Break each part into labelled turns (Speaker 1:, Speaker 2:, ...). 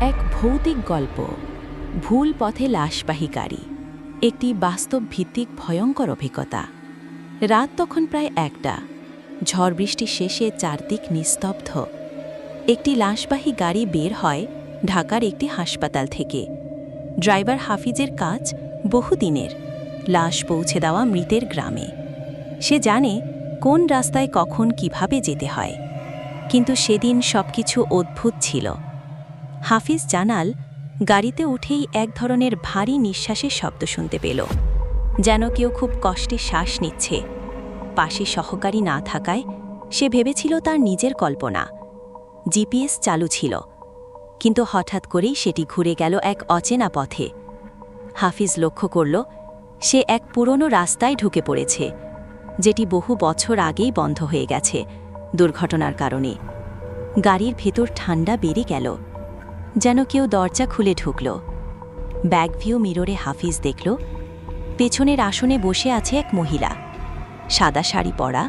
Speaker 1: এক ভৌতিক গল্প, ভুল পথে লাশবাহী গাড়ি একটি বাস্তব ভিত্তিক ভয়ঙ্কর অভিজ্ঞতা। রাত তখন প্রায় একটা, ঝড় বৃষ্টি শেষে চারদিক নিস্তব্ধ। একটি লাশবাহী গাড়ি বের হয় ঢাকার একটি হাসপাতাল থেকে। ড্রাইভার হাফিজের কাজ বহুদিনের, লাশ পৌঁছে দেওয়া মৃতের গ্রামে। সে জানে কোন রাস্তায় কখন কীভাবে যেতে হয়। কিন্তু সেদিন সবকিছু অদ্ভুত ছিল। হাফিজ জানাল, গাড়িতে উঠেই এক ধরনের ভারী নিঃশ্বাসের শব্দ শুনতে পেল, যেন কেউ খুব কষ্টে শ্বাস নিচ্ছে। পাশে সহকারী না থাকায় সে ভেবেছিল তার নিজের কল্পনা। জিপিএস চালু ছিল, কিন্তু হঠাৎ করেই সেটি ঘুরে গেল এক অচেনা পথে। হাফিজ লক্ষ্য করল, সে এক পুরনো রাস্তায় ঢুকে পড়েছে, যেটি বহু বছর আগেই বন্ধ হয়ে গেছে দুর্ঘটনার কারণে। গাড়ির ভেতর ঠান্ডা বেড়ে গেল। যেন কেউ দরজা খুলে ঢুকল। ব্যাক ভিউ মিররে হাফিজ দেখল। পেছনের আসনে বসে আছে এক মহিলা। সাদা শাড়ি পরা,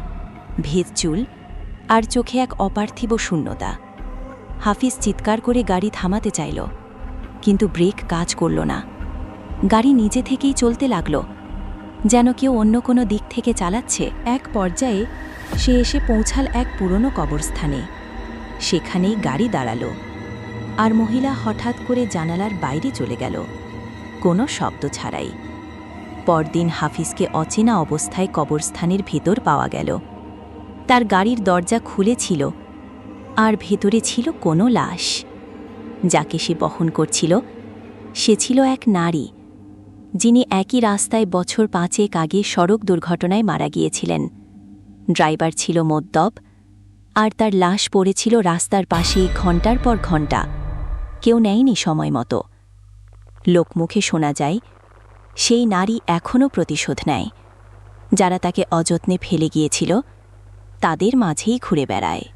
Speaker 1: ভেদ চুল আর চোখে এক অপার্থিব শূন্যতা। হাফিজ চিৎকার করে গাড়ি থামাতে চাইল, কিন্তু ব্রেক কাজ করল না। গাড়ি নিজে থেকেই চলতে লাগল, যেন কেউ অন্য কোনো দিক থেকে চালাচ্ছে। এক পর্যায়ে সে এসে পৌঁছাল এক পুরনো কবরস্থানে। সেখানেই গাড়ি দাঁড়াল। আর মহিলা হঠাৎ করে জানালার বাইরে চলে গেল। কোনো শব্দ ছাড়াই। পরদিন হাফিজকে অচেনা অবস্থায় কবরস্থানের ভেতর পাওয়া গেল। তার গাড়ির দরজা খুলেছিল আর ভেতরে ছিল কোনো লাশ। যাকে সে বহন করছিল, সে ছিল এক নারী, যিনি একই রাস্তায় বছর পাঁচেক আগে সড়ক দুর্ঘটনায় মারা গিয়েছিলেন। ড্রাইভার ছিল মদ্যপ আর তার লাশ পড়েছিল রাস্তার পাশে ঘণ্টার পর ঘণ্টা। কেউ নেয়নি সময় মতো। লোকমুখে শোনা যায়, সেই নারী এখনও প্রতিশোধ নেয়। যারা তাকে অযত্নে ফেলে গিয়েছিল, তাদের মাঝেই ঘুরে বেড়ায়।